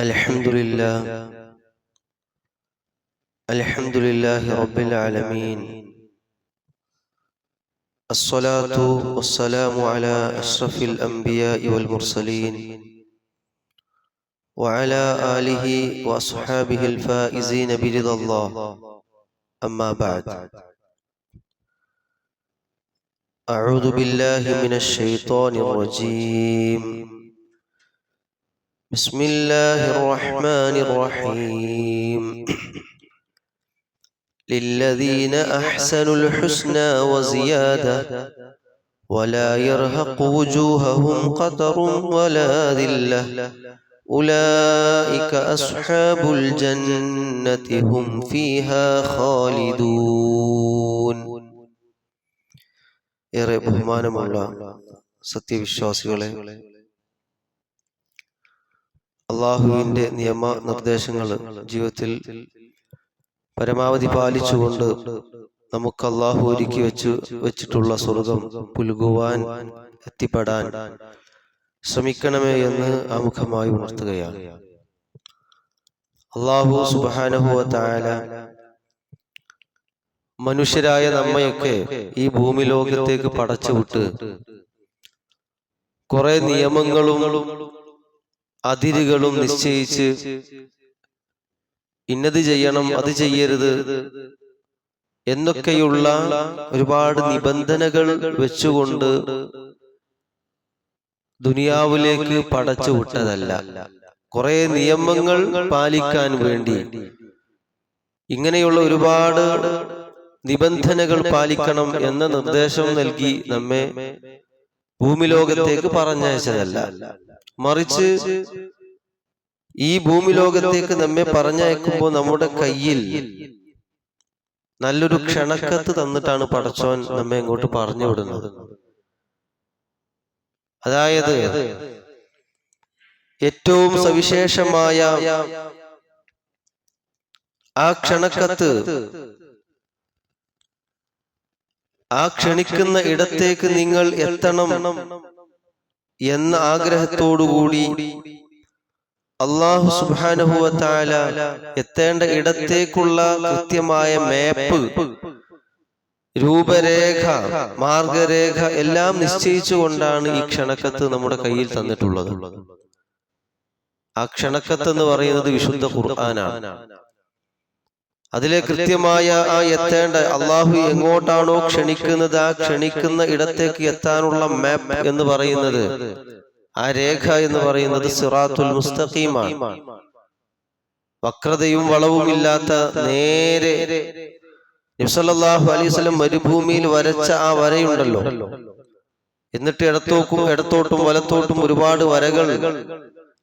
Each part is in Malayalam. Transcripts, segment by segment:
الحمد لله. الحمد لله رب العالمين. الصلاة والسلام على أشرف الأنبياء والمرسلين وعلى آله وأصحابه الفائزين برضا الله. أما بعد. أعوذ بالله من الشيطان الرجيم. بسم الله الرحمن الرحيم للذين أحسنوا الحسنى وزيادة ولا يرهق وجوههم قتر ولا ذلة أولئك أصحاب الجنة هم فيها خالدون ഏറെ ബഹുമാനമുള്ള സത്യവിശ്വാസികളെ അള്ളാഹുവിന്റെ നിയമ നിർദ്ദേശങ്ങൾ ജീവിതത്തിൽ പരമാവധി പാലിച്ചുകൊണ്ട് നമുക്ക് അള്ളാഹു ഒരുക്കി വെച്ചു വെച്ചിട്ടുള്ള സ്വർഗം പുലുകുവാൻ എത്തിപ്പെടാൻ ശ്രമിക്കണമേ എന്ന് ആമുഖമായി ഉണർത്തുകയാണ്. അള്ളാഹു സുബാനഹുവ മനുഷ്യരായ നമ്മയൊക്കെ ഈ ഭൂമി ലോകത്തേക്ക് പടച്ചുവിട്ട് കുറെ നിയമങ്ങളും അതിരുകളും നിശ്ചയിച്ച് ഇന്നത് ചെയ്യണം അത് ചെയ്യരുത് എന്നൊക്കെയുള്ള ഒരുപാട് നിബന്ധനകൾ വെച്ചുകൊണ്ട് ദുനിയാവിലേക്ക് പടച്ചു വിട്ടതല്ല കുറെ നിയമങ്ങൾ പാലിക്കാൻ വേണ്ടി. ഇങ്ങനെയുള്ള ഒരുപാട് നിബന്ധനകൾ പാലിക്കണം എന്ന നിർദ്ദേശം നൽകി നമ്മെ ഭൂമി ലോകത്തേക്ക് പറഞ്ഞയച്ചതല്ല. മറിച്ച് ഈ ഭൂമി ലോകത്തേക്ക് നമ്മെ പറഞ്ഞയക്കുമ്പോൾ നമ്മുടെ കയ്യിൽ നല്ലൊരു ക്ഷണക്കത്ത് തന്നിട്ടാണ് പടച്ചോൻ നമ്മെ ഇങ്ങോട്ട് പറഞ്ഞു വിടുന്നത്. അതായത് ഏറ്റവും സവിശേഷമായ ആ ക്ഷണക്കത്ത് ആ ക്ഷണിക്കുന്ന ഇടത്തേക്ക് നിങ്ങൾ എത്തണം. എന്ന ആഗ്രഹത്തോടുകൂടി അള്ളാഹു സുബാനുഭവത്താല എത്തേണ്ട ഇടത്തേക്കുള്ള കൃത്യമായ മാപ്പ് രൂപരേഖ മാർഗരേഖ എല്ലാം നിശ്ചയിച്ചുകൊണ്ടാണ് ഈ ക്ഷണക്കത്ത് നമ്മുടെ കയ്യിൽ തന്നിട്ടുള്ളത്. ആ ക്ഷണക്കത്ത് എന്ന് പറയുന്നത് വിശുദ്ധ ഖുർആനാണ്. അതിലെ കൃത്യമായ ആ എത്തേണ്ട അള്ളാഹു എങ്ങോട്ടാണോ ക്ഷണിക്കുന്നത് ആ ക്ഷണിക്കുന്ന ഇടത്തേക്ക് എത്താനുള്ള മാപ്പ് എന്ന് പറയുന്നത്. ആ രേഖ എന്ന് പറയുന്നത് സിറാത്തുൽ മുസ്തഖീമാണ്. വക്രതയും വളവും ഇല്ലാത്ത നേരെ നിസലല്ലാഹു അലൈവലം മരുഭൂമിയിൽ വരച്ച ആ വരയുണ്ടല്ലോ. എന്നിട്ട് ഇടത്തോക്കും ഇടത്തോട്ടും വലത്തോട്ടും ഒരുപാട് വരകൾ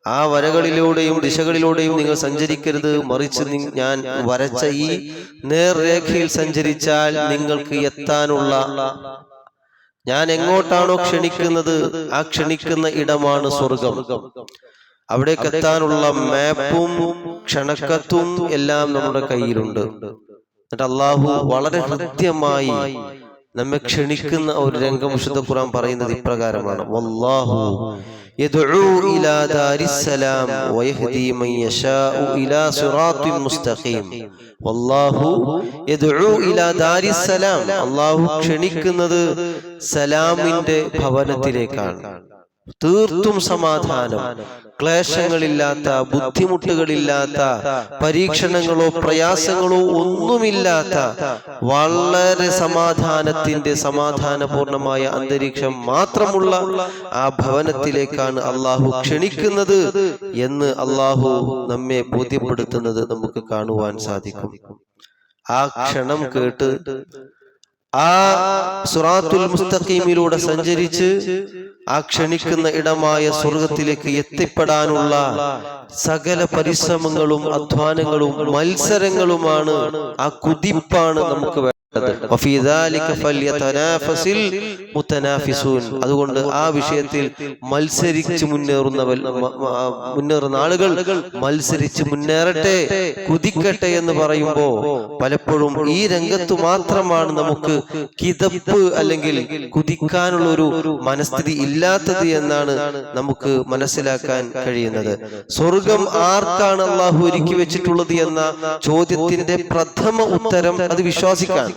ആ വരകളിലൂടെയും ദിശകളിലൂടെയും നിങ്ങൾ സഞ്ചരിക്കരുത്. മറിച്ച് ഞാൻ വരച്ച ഈ നേർരേഖയിൽ സഞ്ചരിച്ചാൽ നിങ്ങൾക്ക് എത്താനുള്ള ഞാൻ എങ്ങോട്ടാണോ ക്ഷണിക്കുന്നത് ആ ക്ഷണിക്കുന്ന ഇടമാണ് സ്വർഗം. അവിടേക്ക് എത്താനുള്ള മാപ്പും ക്ഷണക്കത്തും എല്ലാം നമ്മുടെ കയ്യിലുണ്ട്. എന്നിട്ട് അള്ളാഹു വളരെ ഹൃദ്യമായി നമ്മെ ക്ഷണിക്കുന്ന ഒരു രംഗം വിശുദ്ധ ഖുറാൻ പറയുന്നത് ഇപ്രകാരമാണ്. വല്ലാഹു يدعو إلى دار السلام ويهدي من يشاء إلى صراط مستقيم والله يدعو إلى دار السلام അള്ളാഹു ക്ഷണിക്കുന്നത് സലാമിന്റെ ഭവനത്തിലേക്കാണ് തീർത്തും സമാധാനം ക്ലേശങ്ങളില്ലാത്ത ബുദ്ധിമുട്ടുകളില്ലാത്ത പരീക്ഷണങ്ങളോ പ്രയാസങ്ങളോ ഒന്നുമില്ലാത്ത വളരെ സമാധാനത്തിന്റെ സമാധാനപൂർണമായ അന്തരീക്ഷം മാത്രമുള്ള ആ ഭവനത്തിലേക്കാണ് അള്ളാഹു ക്ഷണിക്കുന്നത് എന്ന് അള്ളാഹു നമ്മെ ബോധ്യപ്പെടുത്തുന്നത് നമുക്ക് കാണുവാൻ സാധിക്കും. ആ ക്ഷണം കേട്ട് ആ സുറാത്തുൽ മുസ്തഖീമിലൂടെ സഞ്ചരിച്ച് ആ ക്ഷണിക്കുന്ന ഇടമായ സ്വർഗത്തിലേക്ക് എത്തിപ്പെടാനുള്ള സകല പരിശ്രമങ്ങളും അധ്വാനങ്ങളും മത്സരങ്ങളുമാണ് ആ കുതിപ്പാണ് നമുക്ക് അതുകൊണ്ട് ആ വിഷയത്തിൽ മത്സരിച്ച് മുന്നേറുന്നവൽ മുന്നേറുന്ന ആളുകൾ മത്സരിച്ച് മുന്നേറട്ടെ കുതിക്കട്ടെ എന്ന് പറയുമ്പോ പലപ്പോഴും ഈ രംഗത്ത് മാത്രമാണ് നമുക്ക് കിതപ്പ് അല്ലെങ്കിൽ കുതിക്കാനുള്ള ഒരു മനസ്ഥിതി ഇല്ലാത്തത് എന്നാണ് നമുക്ക് മനസ്സിലാക്കാൻ കഴിയുന്നത്. സ്വർഗം ആർക്കാണ് അള്ളാഹു ഒരുക്കി വെച്ചിട്ടുള്ളത് എന്ന ചോദ്യത്തിന്റെ പ്രഥമ ഉത്തരം അത് വിശ്വാസിക്കാൻ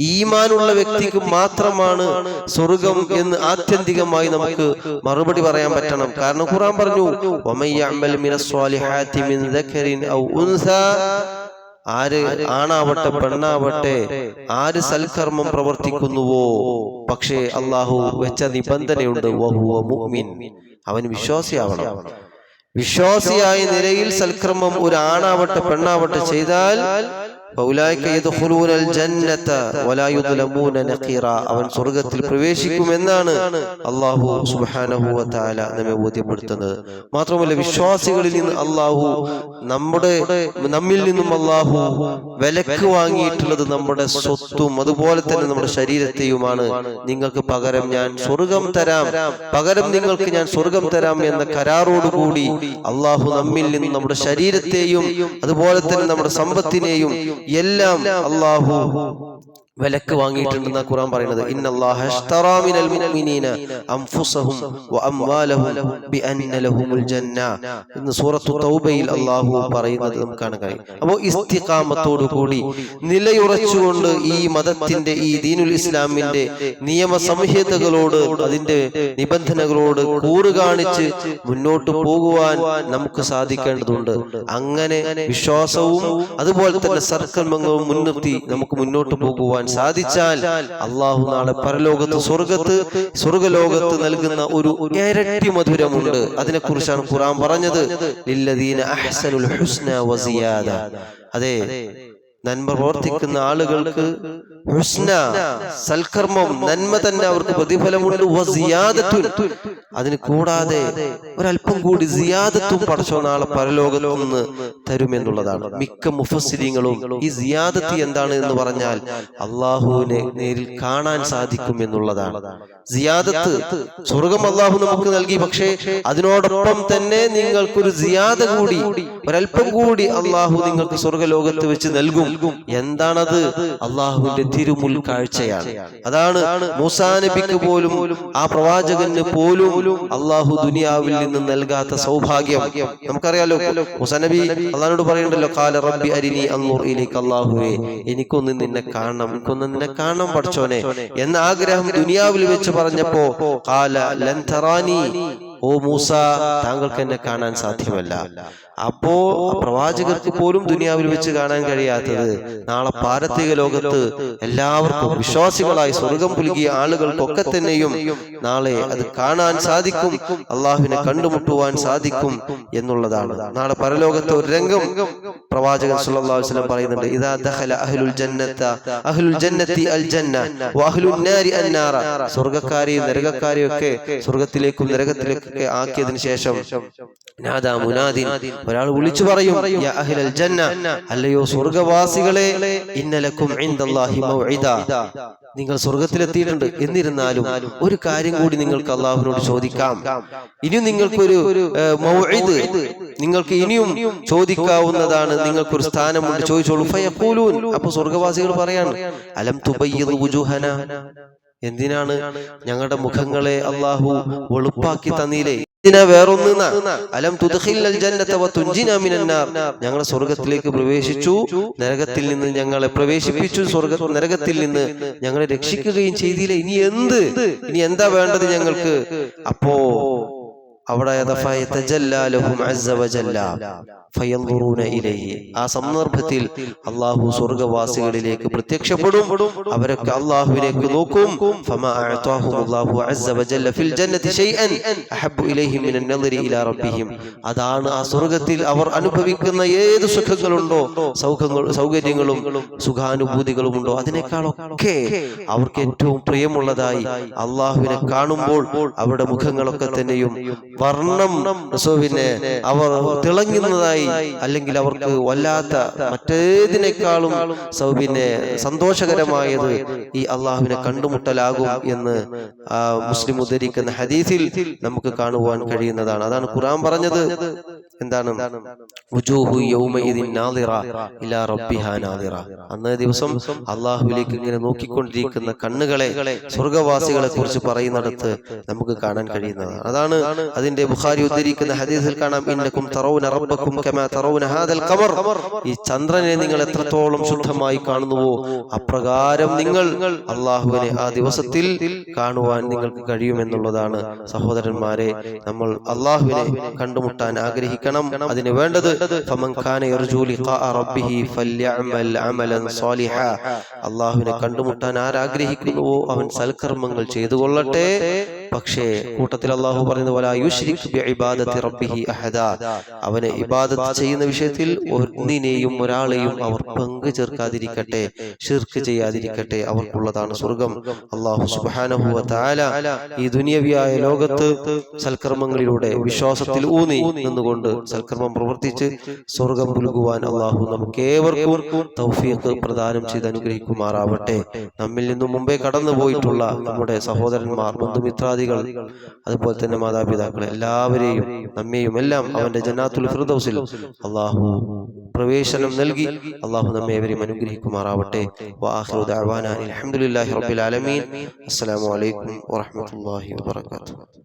ഈമാനുള്ള വ്യക്തിക്ക് മാത്രമാണ് സ്വർഗം എന്ന് ആത്യന്തികമായി നമുക്ക് മറുപടി പറയാൻ പറ്റണം. കാരണം ഖുറാൻ പറഞ്ഞു ആര് ആണാവട്ടെ പെണ്ണാവട്ടെ ആര് സൽക്കർമ്മം പ്രവർത്തിക്കുന്നുവോ? പക്ഷേ അള്ളാഹു വെച്ച നിബന്ധനയുണ്ട് അവൻ വിശ്വാസിയാവണം. വിശ്വാസിയായ നിലയിൽ സൽക്രമം ഒരു ആണാവട്ടെ പെണ്ണാവട്ടെ ചെയ്താൽ അവൻ സ്വർഗത്തിൽ പ്രവേശിക്കുമെന്നാണ് വ തആല നമ്മെ ബോധ്യപ്പെടുത്തുന്നത്. മാത്രമല്ല വിശ്വാസികളിൽ നിന്ന് അള്ളാഹു നമ്മുടെ നമ്മിൽ നിന്നും അള്ളാഹു വിലക്ക് വാങ്ങിയിട്ടുള്ളത് നമ്മുടെ സ്വത്തും അതുപോലെ തന്നെ നമ്മുടെ ശരീരത്തെയുമാണ് നിങ്ങൾക്ക് പകരം ഞാൻ സ്വർഗം തരാം. പകരം നിങ്ങൾക്ക് ഞാൻ സ്വർഗം തരാം എന്ന കരാറോടുകൂടി അള്ളാഹു നമ്മിൽ നിന്നും നമ്മുടെ ശരീരത്തെയും അതുപോലെ തന്നെ നമ്മുടെ സമ്പത്തിനെയും എല്ലാം അള്ളാഹു വിലക്ക് വാങ്ങിയിട്ടുണ്ടെന്ന ഖുർആൻ പറയുന്നത്. എന്ന് സൂറത്തു തൗബയിൽ അല്ലാഹു പറയുന്നത് നമുക്ക് കാണാൻ കഴിയും. അപ്പോൾ ഇസ്തിഖാമത്തോടു കൂടി നിലയുറച്ചുകൊണ്ട് ഈ മതത്തിന്റെ ഈ ദീനുൽ ഇസ്ലാമിന്റെ നിയമ സംഹിതകളോട് അതിന്റെ നിബന്ധനകളോട് കൂറ് കാണിച്ച് മുന്നോട്ട് പോകുവാൻ നമുക്ക് സാധിക്കേണ്ടതുണ്ട്. അങ്ങനെ വിശ്വാസവും അതുപോലെ തന്നെ സർക്കർമ്മങ്ങളും മുൻനിർത്തി നമുക്ക് മുന്നോട്ട് പോകുവാൻ സാധിച്ചാൽ അള്ളാഹു നാളെ പരലോകത്ത് സ്വർഗത്ത് സ്വർഗലോകത്ത് നൽകുന്ന ഒരു ഇരട്ടി മധുരമുണ്ട്. അതിനെക്കുറിച്ചാണ് ഖുറാൻ പറഞ്ഞത്. വസിയാദ അതെ നന്മ പ്രവർത്തിക്കുന്ന ആളുകൾക്ക് ഹുസ്ന സൽക്കർമ്മം നന്മ തന്നെ അവർക്ക് പ്രതിഫലമുണ്ട്. അതിന് കൂടാതെ ഒരല്പം കൂടി സിയാദത്തും പടച്ചോ നാളെ പരലോകത്തു നിന്ന് തരുമെന്നുള്ളതാണ്. മിക്ക മുഫസിരിങ്ങളും ഈ സിയാദത്ത് എന്താണ് എന്ന് പറഞ്ഞാൽ അള്ളാഹുവിനെ നേരിൽ കാണാൻ സാധിക്കും എന്നുള്ളതാണ്. സിയാദത്ത് സ്വർഗം അള്ളാഹു നമുക്ക് നൽകി. പക്ഷേ അതിനോടൊപ്പം തന്നെ നിങ്ങൾക്കൊരു സിയാദ കൂടി ഒരല്പം കൂടി അള്ളാഹു നിങ്ങൾക്ക് സ്വർഗലോകത്ത് വെച്ച് നൽകും. എന്താണത്? അള്ളാഹുവിന്റെ തിരുമുൽ കാഴ്ചയാണ്. അതാണ് മൂസാ നബിക്ക് പോലും ആ പ്രവാചകന് പോലും അള്ളാഹു ദുനിയാവിൽ നിന്ന് നൽകാത്ത സൗഭാഗ്യം. നമുക്കറിയാലോ മൂസാ നബി അള്ളാഹിനോട് പറയണ്ടല്ലോ കാല റബ്ബി അരിനി അന്നൂർ ഇലേക്ക് അള്ളാഹുവേ എനിക്കൊന്ന് നിന്നെ കാണണം എനിക്കൊന്ന് നിന്നെ കാണണം പഠിച്ചോനെ. എന്ന ആഗ്രഹം ദുനിയാവിൽ വെച്ച് പറഞ്ഞപ്പോ കാല ലൻ ഓ മൂസ താങ്കൾക്ക് എന്നെ കാണാൻ സാധ്യമല്ല. അപ്പോ പ്രവാചകർക്ക് പോലും ദുനിയാവിൽ വെച്ച് കാണാൻ കഴിയാത്തത് നാളെ പാരത്രിക ലോകത്ത് എല്ലാവർക്കും വിശ്വാസികളായി സ്വർഗം പുലുകിയ ആളുകൾക്കൊക്കെ തന്നെയും നാളെ അത് കാണാൻ സാധിക്കും അള്ളാഹുവിനെ കണ്ടുമുട്ടുവാൻ സാധിക്കും എന്നുള്ളതാണ്. നാളെ പരലോകത്തെ ഒരു രംഗം പ്രവാചകൻ വസല്ലം പറയുന്നുണ്ട് ഇദാ ദഖല അഹ്ലുൽ ജന്നത അഹ്ലുൽ ജന്നതി അൽ ജന്ന വഅഹ്ലുൻ നാരി അന്നാറ. സ്വർഗക്കാരെയും നരകക്കാരെയും ഒക്കെ സ്വർഗത്തിലേക്കും നരകത്തിലേക്കൊക്കെ ആക്കിയതിനു ശേഷം നാദാ മുനാദിൻ ഒരാൾ വിളിച്ചു പറയും അല്ലയോ സ്വർഗവാസികളെ ഇന്നലക്കും നിങ്ങൾ സ്വർഗത്തിലെത്തിയിട്ടുണ്ട് എന്നിരുന്നാലും ഒരു കാര്യം കൂടി നിങ്ങൾക്ക് അള്ളാഹുവിനോട് ചോദിക്കാം. ഇനി നിങ്ങൾക്കൊരു മൗഇദ് നിങ്ങൾക്ക് ഇനിയും ചോദിക്കാവുന്നതാണ് നിങ്ങൾക്കൊരു സ്ഥാനമുണ്ട് ചോദിച്ചോളൂ. ഫയഖൂലൂൻ. അപ്പൊ സ്വർഗവാസികൾ പറയാണ് അലം തുബൈഹന വുജൂഹന. എന്തിനാണ് ഞങ്ങളുടെ മുഖങ്ങളെ അള്ളാഹു വെളുപ്പാക്കി തന്നീലേ ഞങ്ങളെ സ്വർഗത്തിലേക്ക് പ്രവേശിച്ചു. നരകത്തിൽ നിന്ന് ഞങ്ങളെ പ്രവേശിപ്പിച്ചു. സ്വർഗ നരകത്തിൽ നിന്ന് ഞങ്ങളെ രക്ഷിക്കുകയും ചെയ്തില്ല. ഇനി എന്ത്? ഇനി എന്താ വേണ്ടത് ഞങ്ങൾക്ക്? അപ്പോ അവിടെ ആ സന്ദർഭത്തിൽ അള്ളാഹു സ്വർഗവാസികളിലേക്ക് പ്രത്യക്ഷപ്പെടും. അവരൊക്കെ അള്ളാഹുവിലേക്ക് നോക്കും. അതാണ് ആ സ്വർഗത്തിൽ അവർ അനുഭവിക്കുന്ന ഏത് സുഖങ്ങളുണ്ടോ? സൗഖ്യങ്ങൾ സൗകര്യങ്ങളും സുഖാനുഭൂതികളും ഉണ്ടോ അതിനേക്കാളൊക്കെ അവർക്ക് ഏറ്റവും പ്രിയമുള്ളതായി അള്ളാഹുവിനെ കാണുമ്പോൾ അവരുടെ മുഖങ്ങളൊക്കെ തന്നെയും വർണം പിന്നെ അവർ തിളങ്ങുന്നതായി അല്ലെങ്കിൽ അവർക്ക് വല്ലാത്ത മറ്റേതിനേക്കാളും സൗബിനെ സന്തോഷകരമായത് ഈ അള്ളാഹുവിനെ കണ്ടുമുട്ടലാകും എന്ന് മുസ്ലിം ഉദ്ധരിക്കുന്ന ഹദീസിൽ നമുക്ക് കാണുവാൻ കഴിയുന്നതാണ്. അതാണ് ഖുറാൻ പറഞ്ഞത്. എന്താണ്? അന്നേ ദിവസം അള്ളാഹുലേക്ക് ഇങ്ങനെ നോക്കിക്കൊണ്ടിരിക്കുന്ന കണ്ണുകളെ സ്വർഗവാസികളെ കുറിച്ച് പറയുന്നിടത്ത് നമുക്ക് കാണാൻ കഴിയുന്നതാണ്. അതാണ് അതിന്റെ ബുഖാരി ഉദ്ധരിക്കുന്ന ഹദീസിൽ കാണാം. ഇന്നക്കും തറൗന റബ്ബക്കും കമാ ഹാദൽ ഖമർ. ഈ ചന്ദ്രനെ നിങ്ങൾ എത്രത്തോളം ശുദ്ധമായി കാണുന്നുവോ അപ്രകാരം നിങ്ങൾ അള്ളാഹുവിനെ ആ ദിവസത്തിൽ കാണുവാൻ നിങ്ങൾക്ക് കഴിയുമെന്നുള്ളതാണ് സഹോദരന്മാരെ നമ്മൾ അള്ളാഹുവിനെ കണ്ടുമുട്ടാൻ ആഗ്രഹിക്കണം അതിന് വേണ്ടത് അള്ളാഹുവിനെ കണ്ടുമുട്ടാൻ ആരാഗ്രഹിക്കുന്നുവോ അവൻ സൽക്കർമ്മങ്ങൾ ചെയ്തു കൊള്ളട്ടെ പക്ഷേ കൂട്ടത്തിൽ അള്ളാഹു പറയുന്നത് പോലെ യുശ്രിക് ബിഇബാദത്തി റബ്ബിഹി അഹദ. അവനെ ഇബാദത്ത് ചെയ്യുന്ന വിഷയത്തിൽ ഒന്നിനെയും ഒരാളെയും അവർ പങ്കു ചേർക്കാതിരിക്കട്ടെ ഷിർക്ക് ചെയ്യാതിരിക്കട്ടെ അവർക്കുള്ളതാണ് സ്വർഗം. അള്ളാഹു സുബ്ഹാനഹു വ തആല ഈ ദുനിയവിയായ ലോകത്ത് സൽക്കർമ്മങ്ങളിലൂടെ വിശ്വാസത്തിൽ ഊന്നി നിന്നുകൊണ്ട് സൽക്കർമ്മം പ്രവർത്തിച്ച് സ്വർഗം പുലുകുവാൻ അള്ളാഹു നമുക്ക് ഏവർക്കും തൗഫീഖ് പ്രദാനം ചെയ്ത് അനുഗ്രഹിക്കുമാറാവട്ടെ. നമ്മിൽ നിന്നും മുമ്പേ കടന്നുപോയിട്ടുള്ള നമ്മുടെ സഹോദരന്മാർ ബന്ധുമിത്രാദികൾ അതുപോലെ തന്നെ മാതാപിതാക്കൾ എല്ലാവരെയും നമ്മെയും എല്ലാം അവന്റെ ജന്നാത്തുൽ ഫിർദൗസിൽ അള്ളാഹു പ്രവേശനം നൽകി. അള്ളാഹു നമ്മെ അവരെയും അനുഗ്രഹിക്കുമാറാവട്ടെ. അൽഹംദുലില്ലാഹി റബ്ബിൽ ആലമീൻ. അസ്സലാമു അലൈക്കും വറഹ്മത്തുള്ളാഹി വബറകാതുഹു.